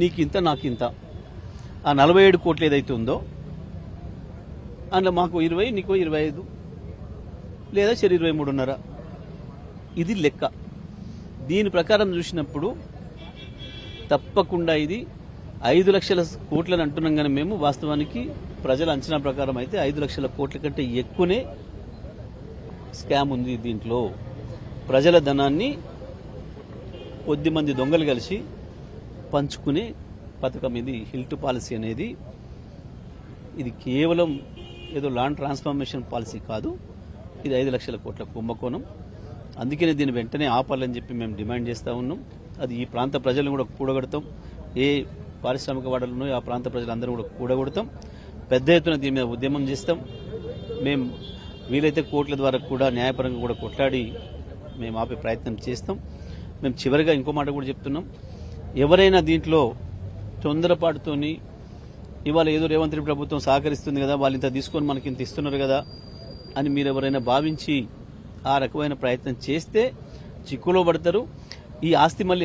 నీకింత నాకింత. ఆ నలభై ఏడు కోట్లు ఏదైతే ఉందో అందులో మాకు ఇరవై నీకు ఇరవై ఐదు లేదా సరే ఇరవై మూడున్నర. ఇది లెక్క. దీని ప్రకారం చూసినప్పుడు తప్పకుండా ఇది ఐదు లక్షల కోట్లని అంటున్నాం కానీ మేము వాస్తవానికి ప్రజల అంచనా ప్రకారం అయితే ఐదు లక్షల కోట్ల కంటే ఎక్కువనే స్కామ్ ఉంది దీంట్లో. ప్రజల ధనాన్ని కొద్ది మంది దొంగలు కలిసి పంచుకునే పథకం ఇది. హిల్ట్ పాలసీ అనేది ఇది కేవలం ఏదో లాండ్ ట్రాన్స్ఫర్మేషన్ పాలసీ కాదు. ఇది ఐదు లక్షల కోట్ల కుంభకోణం. అందుకనే దీన్ని వెంటనే ఆపాలని చెప్పి మేము డిమాండ్ చేస్తూ ఉన్నాం. అది ఈ ప్రాంత ప్రజలను కూడా కూడగడతాం. ఏ పారిశ్రామిక వాడలు ఆ ప్రాంత ప్రజలందరూ కూడా కూడగొడతాం. పెద్ద ఎత్తున దీని మీద ఉద్యమం చేస్తాం. మేము వీలైతే కోర్టుల ద్వారా కూడా న్యాయపరంగా కూడా కొట్లాడి మేము ఆపే ప్రయత్నం చేస్తాం. మేము చివరిగా ఇంకో మాట కూడా చెప్తున్నాం. ఎవరైనా దీంట్లో తొందరపాటుతోని ఇవాళ ఏదో రేవంత్ రెడ్డి ప్రభుత్వం సహకరిస్తుంది కదా వాళ్ళు ఇంత తీసుకొని మనకి ఇంత ఇస్తున్నారు కదా అని మీరు ఎవరైనా భావించి ఆ రకమైన ప్రయత్నం చేస్తే చిక్కులో పడతారు. ఈ ఆస్తి మళ్ళీ